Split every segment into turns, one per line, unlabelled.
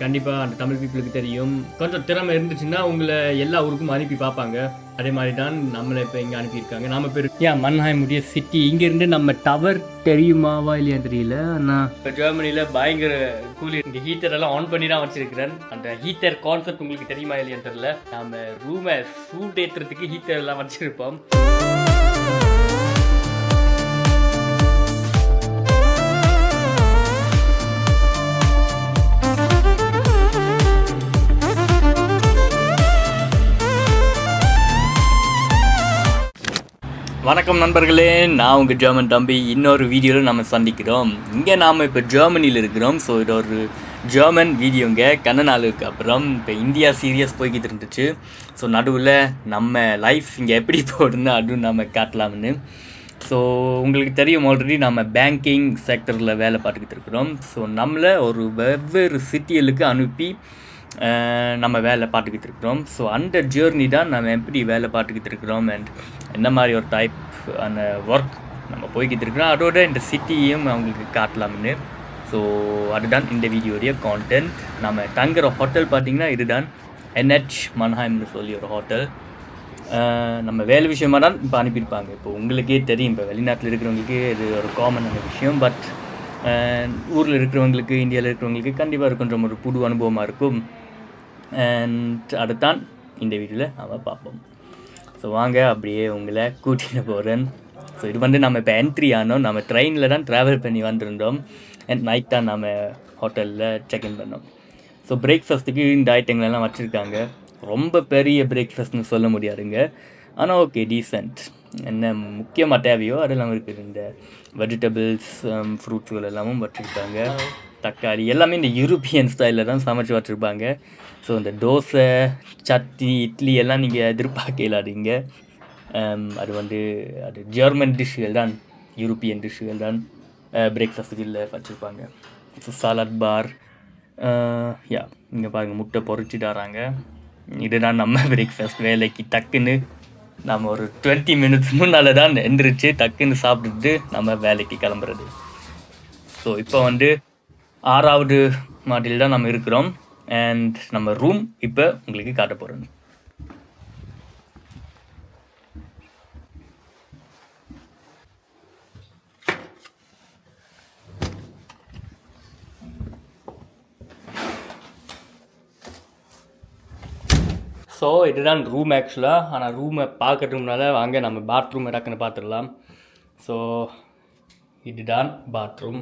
கண்டிப்பாக அந்த தமிழ் பீப்புளுக்கு தெரியும். கொஞ்சம் திறமை இருந்துச்சுன்னா உங்களை எல்லா ஊருக்கும் அனுப்பி பார்ப்பாங்க. அதே மாதிரி தான் நம்மளை இப்போ இங்கே அனுப்பியிருக்காங்க. நாம பேர் ஏன் மன்ஹாய் முடிய சிட்டி இங்கேருந்து நம்ம டவர் தெரியுமாவா இல்லையா தெரியல. ஆனால் இப்போ ஜெர்மனியில் பயங்கர கூலி இந்த ஹீட்டர் எல்லாம் ஆன் பண்ணி தான் வச்சிருக்கிறேன். அந்த ஹீட்டர் கான்செப்ட் உங்களுக்கு தெரியுமா இல்லையான்னு தெரியல. நம்ம ரூமை சூடேற்றுறதுக்கு ஹீட்டர் எல்லாம் வச்சிருப்போம். வணக்கம் நண்பர்களே நான் உங்கள் ஜெர்மன் தம்பி. இன்னொரு வீடியோவில் நம்ம சந்திக்கிறோம். இங்கே நாம் இப்போ ஜெர்மனியில் இருக்கிறோம். ஸோ இது ஒரு ஜெர்மன் வீடியோங்க. கண்ண நாளுக்கு அப்புறம் இப்போ இந்தியா சீரியஸ் போய்கிட்டு இருந்துச்சு. ஸோ நடுவில் நம்ம லைஃப் இங்கே எப்படி போகுதுன்னு அதுவும் நம்ம காட்டலாம்னு. ஸோ உங்களுக்கு தெரியும் ஆல்ரெடி நம்ம பேங்கிங் செக்டரில் வேலை பார்த்துக்கிட்டு இருக்கிறோம். ஸோ நம்மளை ஒரு வெவ்வேறு சிட்டிகளுக்கு அனுப்பி நம்ம வேலை பார்த்துக்கிட்டு இருக்கிறோம். ஸோ அந்த ஜேர்னி தான் நம்ம எப்படி வேலை பார்த்துக்கிட்டு இருக்கிறோம் அண்ட் என்ன மாதிரி ஒரு டைப் அந்த ஒர்க் நம்ம போய்கிட்டு இருக்கிறோம். அதோட இந்த சிட்டியும் அவங்களுக்கு காட்டலாம்னு. ஸோ அதுதான் இந்த வீடியோடைய கான்டென்ட் நம்ம தங்குற ஹோட்டல் பார்த்தீங்கன்னா இதுதான் என்ஹெச் மன்ஹாய்ம்னு சொல்லி ஒரு ஹோட்டல் நம்ம வேலை விஷயமா தான் இப்போ அனுப்பியிருப்பாங்க. இப்போ உங்களுக்கே தெரியும் இப்போ வெளிநாட்டில் இருக்கிறவங்களுக்கு இது ஒரு காமனான விஷயம். பட் ஊரில் இருக்கிறவங்களுக்கு இந்தியாவில் இருக்கிறவங்களுக்கு கண்டிப்பாக கொஞ்சம் ஒரு புது அனுபவமாக இருக்கும். அண்ட் அதுதான் இந்த வீடியோவில் நம்ம பார்ப்போம். ஸோ வாங்க அப்படியே உங்களை கூட்டிகிட்டு போகிறேன் ஸோ இது வந்து நம்ம இப்போ என்ட்ரி ஆனோம். நம்ம ட்ரெயினில் தான் ட்ராவல் பண்ணி வந்திருந்தோம். அண்ட் நைட் தான் நம்ம ஹோட்டலில் செக்இன் பண்ணோம். ஸோ பிரேக்ஃபாஸ்ட்டுக்கு இந்த ஐட்டங்களெல்லாம் வச்சுருக்காங்க. ரொம்ப பெரிய பிரேக்ஃபாஸ்ட்னு சொல்ல முடியாதுங்க. ஆனால் ஓகே டீசெண்ட் என்ன முக்கியமாக தேவையோ அதெல்லாம் இருக்குது. இந்த வெஜிடபிள்ஸ் ஃப்ரூட்ஸ்கள் um, எல்லாமும் வச்சுருக்காங்க. தக்காளி எல்லாமே இந்த யூரோப்பியன் ஸ்டைலில் தான் சமைச்சு வச்சுருப்பாங்க. ஸோ இந்த தோசை சட்னி இட்லி எல்லாம் நீங்கள் எதிர்பார்க்கலாதீங்க. Um, அது வந்து அது ஜெர்மன் டிஷ்ஷுகள் தான் யூரோப்பியன் டிஷ்ஷுகள் தான். Uh, பிரேக்ஃபாஸ்ட்டுகளில் வச்சுருப்பாங்க. So salad bar yeah uh, இங்கே பாருங்கள் முட்டை பொறிச்சு தராங்க இதுதான் நம்ம பிரேக்ஃபாஸ்ட் வேலைக்கு டக்குன்னு நம்ம ஒரு டுவெண்ட்டி மினிட்ஸ் முன்னால் தான் எந்திரிச்சு டக்குன்னு சாப்பிட்டுட்டு நம்ம வேலைக்கு கிளம்புறது. ஸோ இப்போ வந்து ஆறாவது மாடியில் தான் நம்ம இருக்கிறோம். அண்ட் நம்ம ரூம் இப்போ உங்களுக்கு காட்ட போகிறோம் ஸோ இதுதான் ரூம் ஆக்சுவலாக ஆனால் ரூமை பார்க்கறதுக்கு வாங்க நம்ம பாத்ரூம் டக்குன்னு பார்த்துடலாம். ஸோ இதுதான் பாத்ரூம்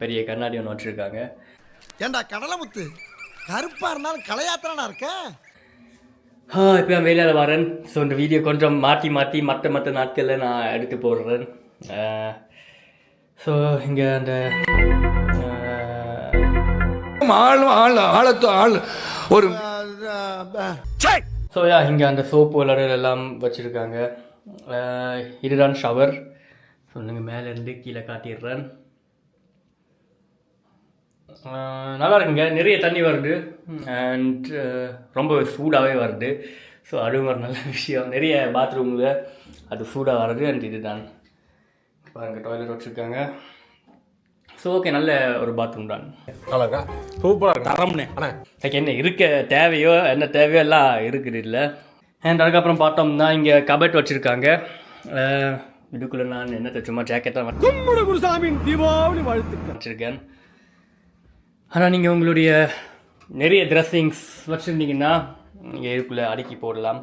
பெரிய கண்ணாடி ஒன்று வச்சுருக்காங்க.
ஏண்டா கடலமுத்து கருப்பா இருந்தாலும் கலையாத்திரனா இருக்க?
இப்போ நான் வெளியில் வரேன். ஸோ இந்த வீடியோ கொஞ்சம் மாற்றி மாற்றி மற்ற மற்ற நாட்களில் நான் எடுத்து போடுறேன். ஸோ இங்கே அந்த
ஆள் ஆள் ஆழத்து ஆள். ஒரு
ஸோ யா இங்கே அந்த சோப்பு விளாடுறது எல்லாம் வச்சுருக்காங்க. இதுதான் ஷவர் ஸோ நீங்கள் மேலேருந்து கீழே காட்டிடுறேன். நல்லா இருக்குங்க. நிறைய தண்ணி வருது. அண்ட் ரொம்ப சூடாகவே வருது. ஸோ அதுவும் ஒரு நல்ல விஷயம். நிறைய பாத்ரூமில் அது சூடாக வருது அண்ட் இதுதான். பாருங்கள் டாய்லெட் வச்சுருக்காங்க. ஸோ ஓகே நல்ல ஒரு பாத்ரூம் தான்.
அழகா சூப்பரா இருக்கு. தரம்னே.
லைக் என்ன இருக்க தேவையோ என்ன தேவையோ எல்லாம் இருக்குது இல்லை அண்ட் அதுக்கப்புறம் பார்த்தோம்னா இங்கே கபட் வச்சுருக்காங்க. இதுக்குள்ளே நான் என்ன சும்மா ஜாக்கெட்டாக வச்சுருக்கேன். ஆனால் நீங்கள் உங்களுடைய நிறைய ட்ரெஸ்ஸிங்ஸ் வச்சுருந்தீங்கன்னா நீங்கள் இதுக்குள்ளே அடுக்கி போடலாம்.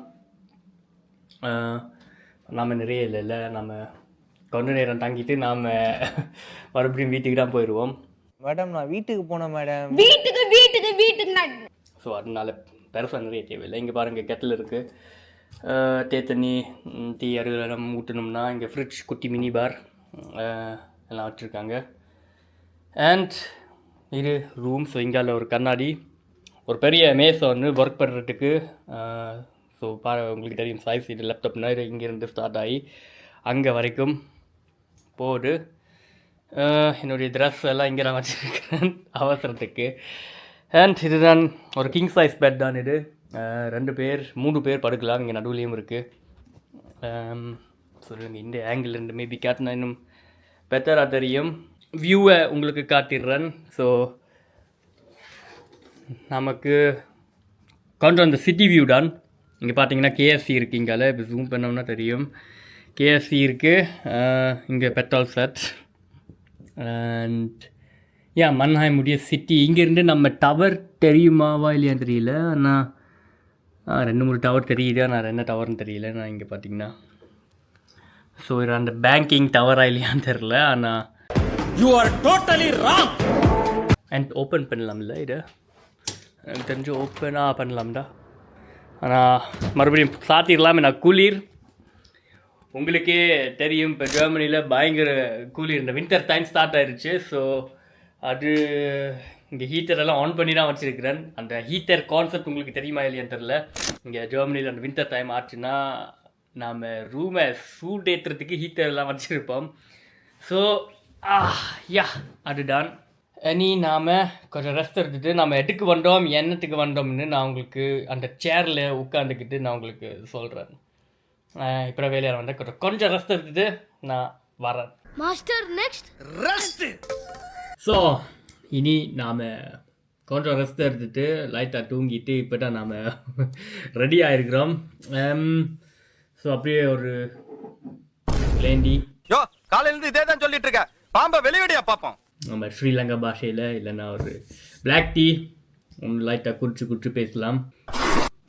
நாம் நிறைய இல்லைல்ல நம்ம கொஞ்ச நேரம் தங்கிட்டு நாம் மறுபடியும் வீட்டுக்கு தான் போயிடுவோம்
மேடம் நான் வீட்டுக்கு போனேன் மேடம்.
வீட்டுக்கு வீட்டுக்கு வீட்டுக்கு நான்.
ஸோ அதனால பெருசாக நிறைய தேவையில்லை. இங்கே பாருங்கள் கெட்டில் இருக்குது தே தண்ணி டீ அருகெல்லாம் ஊற்றணும்னா இங்கே ஃப்ரிட்ஜ் குட்டி மினி பார் எல்லாம் வச்சுருக்காங்க. அண்ட் இது ரூம் ஸோ இங்கால ஒரு கண்ணாடி. ஒரு பெரிய மேசை வந்து ஒர்க் பண்ணுறதுக்கு ஸோ பா உங்களுக்கு தெரியும் சைஸ் இது லேப்டாப்னா இது இங்கேருந்து ஸ்டார்ட் ஆகி அங்கே வரைக்கும் போகுது. என்னுடைய ட்ரெஸ் எல்லாம் இங்கே நான் வச்சுருக்கிறேன் அவசரத்துக்கு. அண்ட் இதுதான் ஒரு கிங் சைஸ் பெட் தான் இது. ரெண்டு பேர் மூணு பேர் படுக்கலாம் இங்கே நடுவுலையும் இருக்குது சொல்லுங்கள் இந்த ஆங்கிள் ரெண்டு மேபி கேட்டினா இன்னும் பெட்டராக தெரியும். வியூவை உங்களுக்கு காட்டிடுறேன். ஸோ நமக்கு கொஞ்சம் அந்த சிட்டி வியூ தான் இங்கே பார்த்தீங்கன்னா கேஎஃப்சி இருக்குது இங்கால இப்போ ஜூம் பண்ணோம்னா தெரியும். கேஎஃப்சி இருக்குது இங்கே petrol set and yeah Mannheim முடிய சிட்டி இங்கேருந்து நம்ம டவர் தெரியுமாவா இல்லையான்னு தெரியல. ஆனால் ஆ, ரெண்டு மூணு டவர் தெரியுது? ஆனால் என்ன டவர்னு தெரியல. நான் இங்கே பார்த்தீங்கன்னா ஸோ இது அந்த பேங்கிங் டவரா இல்லையான்னு தெரில ஆனால் you are totally wrong and open பண்ணலாம்ல இதை எனக்கு தெரிஞ்சு ஓப்பனாக பண்ணலாம்டா ஆனால் மறுபடியும் சாத்திடலாம் நான் குளிர் உங்களுக்கே தெரியும் இப்போ ஜெர்மனியில் பயங்கர குளிர் இந்த வின்டர் டைம் ஸ்டார்ட் ஆயிடுச்சு ஸோ அது இங்கே ஹீட்டரெல்லாம் ஆன் பண்ணி தான் வச்சுருக்கிறேன் அந்த ஹீட்டர் கான்செப்ட் உங்களுக்கு தெரியுமா இல்லையான்னு தெரில இங்கே ஜெர்மனியில் அந்த வின்டர் டைம் ஆச்சுன்னா நாம் ரூமை சூடேற்றுறதுக்கு ஹீட்டர் எல்லாம் வச்சுருப்போம் ஸோ யா அதுதான். இனி நாம் கொஞ்சம் ரெஸ்ட் எடுத்துட்டு நம்ம எதுக்கு வந்தோம் என்னத்துக்கு வந்தோம்னு நான் உங்களுக்கு அந்த சேரில் உட்காந்துக்கிட்டு நான் உங்களுக்கு சொல்கிறேன் இப்போ வேலையில் வந்து கொஞ்சம் கொஞ்சம் ரெஸ்ட் எடுத்துட்டு நான் வரேன்.
மாஸ்டர் நெக்ஸ்ட்
ஸோ இனி நாம் கொஞ்சம் ரெஸ்ட் எடுத்துட்டு லைட்டாக தூங்கிட்டு இப்போ தான் நாம் ரெடி ஆகிருக்கிறோம் ஸோ அப்படியே ஒரு லேண்டி
யோ காலையில இருந்து இதே தான் சொல்லிட்டு இருக்க. பாம்ப வெளியடியா பாப்போம்.
நம்ம ஸ்ரீலங்கா பாஷையில் இல்லைன்னா ஒரு பிளாக் டீ ஒன்று லைட்டாக குடிச்சு குடிச்சு பேசலாம்.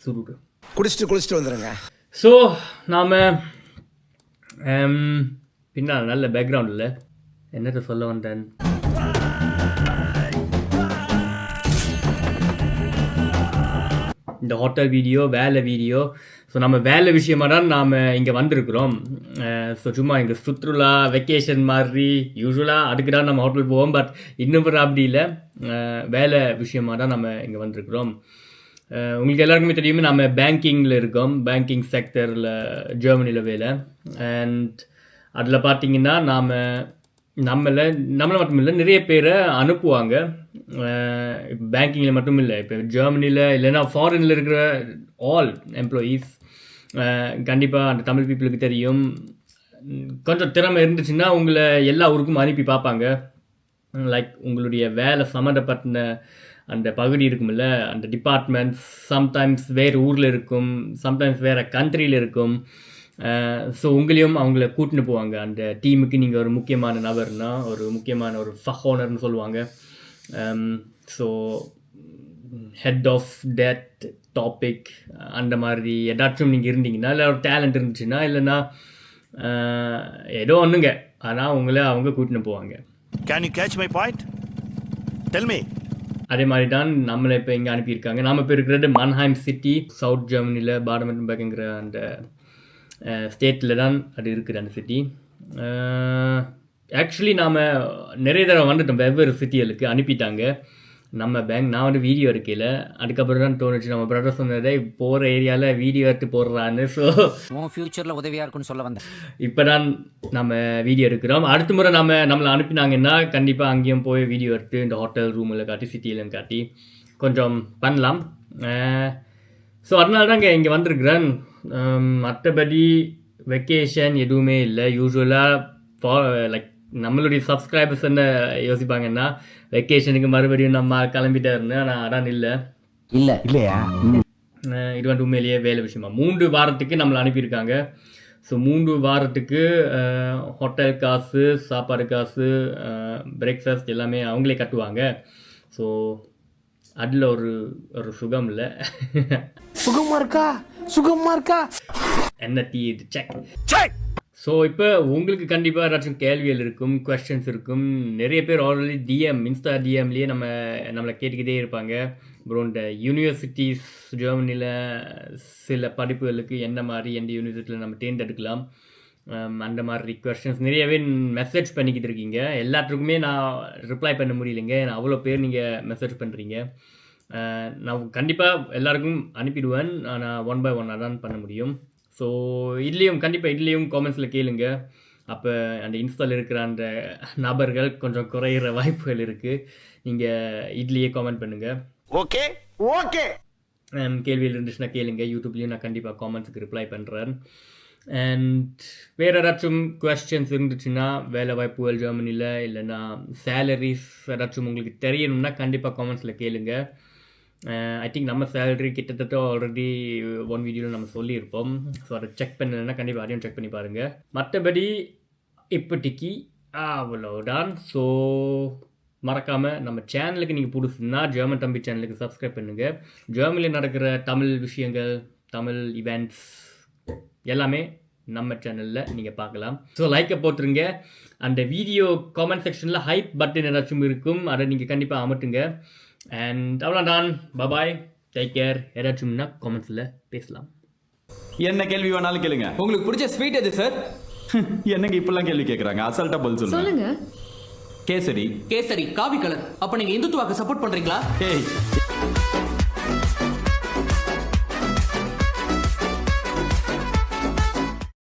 சுருடு
குடிச்சிட்டு குளிச்சுட்டு வந்துடுங்க
ஸோ நாம் பின்னால் நல்ல பேக்ரவுண்டில் என்னத்தை சொல்ல வந்தேன்? இந்த ஹோட்டல் வீடியோ வேலை வீடியோ ஸோ நம்ம வேலை விஷயமா தான் நாம் இங்கே வந்திருக்கிறோம். ஸோ சும்மா இங்கே சுற்றுலா வெக்கேஷன் மாதிரி யூஸ்வலாக அதுக்கு தான் நம்ம ஹோட்டல் போவோம். பட் இன்னும் அப்படி இல்லை. வேலை விஷயமா தான் நம்ம இங்கே வந்திருக்கிறோம். உங்களுக்கு எல்லாருக்குமே தெரியுமே நம்ம பேங்கிங்கில் இருக்கோம். பேங்கிங் செக்டரில் ஜெர்மனியில் வேலை. அண்ட் அதில் பார்த்தீங்கன்னா நாம் நம்மளை நம்மளை மட்டும் இல்லை நிறைய பேரை அனுப்புவாங்க. இப்போ பேங்கிங்கில் மட்டும் இல்லை இப்போ ஜெர்மனியில் இல்லைன்னா ஃபாரினில் இருக்கிற ஆல் எம்ப்ளாயீஸ் கண்டிப்பாக அந்த தமிழ் பீப்புளுக்கு தெரியும். கொஞ்சம் திறமை இருந்துச்சுன்னா உங்களை எல்லா ஊருக்கும் அனுப்பி பார்ப்பாங்க. லைக் உங்களுடைய வேலை சம்மந்தப்பட்ட அந்த பகுதி இருக்கும்ல அந்த டிபார்ட்மெண்ட்ஸ் சம்டைம்ஸ் வேறு ஊரில் இருக்கும் சம்டைம்ஸ் வேறு கண்ட்ரியில் இருக்கும். ஸோ உங்களையும் அவங்கள கூட்டின்னு போவாங்க. அந்த டீமுக்கு நீங்கள் ஒரு முக்கியமான நபர்னா ஒரு முக்கியமான ஒரு ஃபஹோனர்னு சொல்லுவாங்க. So head of date topic அந்த மாதிரி ஏதாச்சும் நீங்கள் இருந்தீங்கன்னா இல்லை ஒரு டேலண்ட் இருந்துச்சுன்னா இல்லைன்னா அஹ், ஏதோ ஒன்றுங்க ஆனால் உங்களை அவங்க கூட்டின்னு போவாங்க.
Can you catch my point? Tell me.
அதே மாதிரி தான் நம்மளை இப்போ இங்கே அனுப்பியிருக்காங்க. நாம் இப்போ இருக்கிறது மன்ஹைம் சிட்டி சவுத் ஜெர்மனியில் பாடமென்பர்க்குங்கிற அந்த ஸ்டேட்டில் தான் அது இருக்குது அந்த சிட்டி ஆக்சுவலி நாம் நிறைய தடவை வந்துட்டோம். வெவ்வேறு சிட்டிகளுக்கு அனுப்பிட்டாங்க. நம்ம பேங்க் நான் வந்து வீடியோ எடுக்கல. அதுக்கப்புறம் தான் தோணுச்சு. நம்ம பிரதர் சொன்னதே போகிற ஏரியாவில் வீடியோ எடுத்து போடுறான்னு. ஸோ
உன் ஃபியூச்சர்ல உதவியா இருக்கும்னு சொல்ல வந்தேன்.
இப்போ தான் நம்ம வீடியோ எடுக்கிறோம். அடுத்த முறை நம்ம நம்மளை அனுப்பினாங்கன்னா கண்டிப்பாக அங்கேயும் போய் வீடியோ எடுத்து இந்த ஹோட்டல் ரூமில் காட்டி சிட்டியிலும் காட்டி கொஞ்சம் பண்ணலாம். ஸோ அதனால தான் இங்கே இங்கே வந்திருக்கிறேன். அஹ், மற்றபடி வெக்கேஷன் எதுவுமே இல்லை. யூஸ்வலாக லைக் நம்மளுடைய சப்ஸ்கிரைபர்ஸ் என்ன யோசிப்பாங்கன்னா வெக்கேஷனுக்கு மறுபடியும் நம்ம கிளம்பிட்டே இருந்தேன் ஆனால் அதான் இல்லை.
இல்ல. இல்லையா?
இது வந்து உண்மையிலேயே வேலை விஷயமா? மூன்று வாரத்துக்கு நம்மளை அனுப்பியிருக்காங்க. ஸோ மூன்று வாரத்துக்கு ஹோட்டல் காசு சாப்பாடு காசு பிரேக்ஃபாஸ்ட் எல்லாமே அவங்களே கட்டுவாங்க. ஸோ அதில் ஒரு ஒரு சுகம் இல்லை.
சுகமா இருக்கா? சுகமா இருக்கா?
என்ன டீ இது? செக் ஸோ இப்போ உங்களுக்கு கண்டிப்பாக ஏதாச்சும் கேள்விகள் இருக்கும் கொஸ்டின்ஸ் இருக்கும். நிறைய பேர் ஆல்ரெடி டிஎம் இன்ஸ்டா டிஎம்லேயே நம்ம நம்மளை கேட்டுக்கிட்டே இருப்பாங்க. அப்புறம் இந்த யூனிவர்சிட்டிஸ் ஜெர்மனியில் சில படிப்புகளுக்கு என்ன மாதிரி எந்த யூனிவர்சிட்டியில் நம்ம தேர்ந்தெடுக்கலாம். ஹம், அந்த மாதிரி கொஸ்டின்ஸ் நிறையவே மெசேஜ் பண்ணிக்கிட்டு இருக்கீங்க. எல்லாத்துக்குமே நான் ரிப்ளை பண்ண முடியலைங்க. ஏன்னா அவ்வளோ பேர் நீங்கள் மெசேஜ் பண்ணுறீங்க நான் கண்டிப்பாக எல்லாருக்கும் அனுப்பிடுவேன். ஆனால் ஒன் பை ஒன்னாக தான் பண்ண முடியும். ஸோ இதுலேயும் கண்டிப்பாக இதுலேயும் காமெண்ட்ஸில் கேளுங்க. அப்போ அந்த இன்ஸ்டால் இருக்கிற அந்த நபர்கள் கொஞ்சம் குறையிற வாய்ப்புகள் இருக்குது நீங்கள் இதுலேயே காமெண்ட் பண்ணுங்கள்
ஓகே ஓகே
கேள்வியில் இருந்துச்சுன்னா கேளுங்க. யூடியூப்லேயும் நான் கண்டிப்பாக காமெண்ட்ஸுக்கு ரிப்ளை பண்ணுறேன் அண்ட் வேறு ஏதாச்சும் கொஸ்டின்ஸ் இருந்துச்சுன்னா வேலை வாய்ப்புகள் ஜெர்மனியில் இல்லைன்னா சேலரிஸ் ஏதாச்சும் உங்களுக்கு தெரியணும்னா கண்டிப்பாக காமெண்ட்ஸில் கேளுங்க. Uh, ஐ திங்க் நம்ம சேலரி கிட்டத்தட்ட ஆல்ரெடி ஒன் வீடியோவில் நம்ம சொல்லியிருப்போம். ஸோ அதை செக் பண்ணலைன்னா கண்டிப்பாக அதையும் செக் பண்ணி பாருங்கள் மற்றபடி இப்போதைக்கு அவ்வளோதான் ஸோ மறக்காமல் நம்ம சேனலுக்கு நீங்கள் புதுசுன்னா ஜெர்மன் தம்பி சேனலுக்கு சப்ஸ்கிரைப் பண்ணுங்கள் ஜெர்மனியில் நடக்கிற தமிழ் விஷயங்கள் தமிழ் இவெண்ட்ஸ் எல்லாமே நம்ம சேனலில் நீங்கள் பார்க்கலாம். ஸோ லைக்கை போட்டுருங்க. அந்த வீடியோ காமெண்ட் செக்ஷனில் ஹைப் பட்டன் ஏதாச்சும் இருக்கும் அதை நீங்கள் கண்டிப்பாக அமட்டுங்க அண்ட் அவ்வளோதான் பபாய் டேக் கேர் ஏதாச்சும்னா காமெண்ட்ஸில் பேசலாம்.
என்ன கேள்வி வேணாலும் கேளுங்க.
உங்களுக்கு பிடிச்ச ஸ்வீட் எது சார்
என்னங்க இப்பெல்லாம் கேள்வி கேக்குறாங்க? அசால்ட்டா பதில் சொல்லுங்க.
சொல்லுங்க.
கேசரி.
கேசரி காவி கலர் அப்ப நீங்க இந்துத்துவாக்கு சப்போர்ட் பண்றீங்களா?
ஏய்.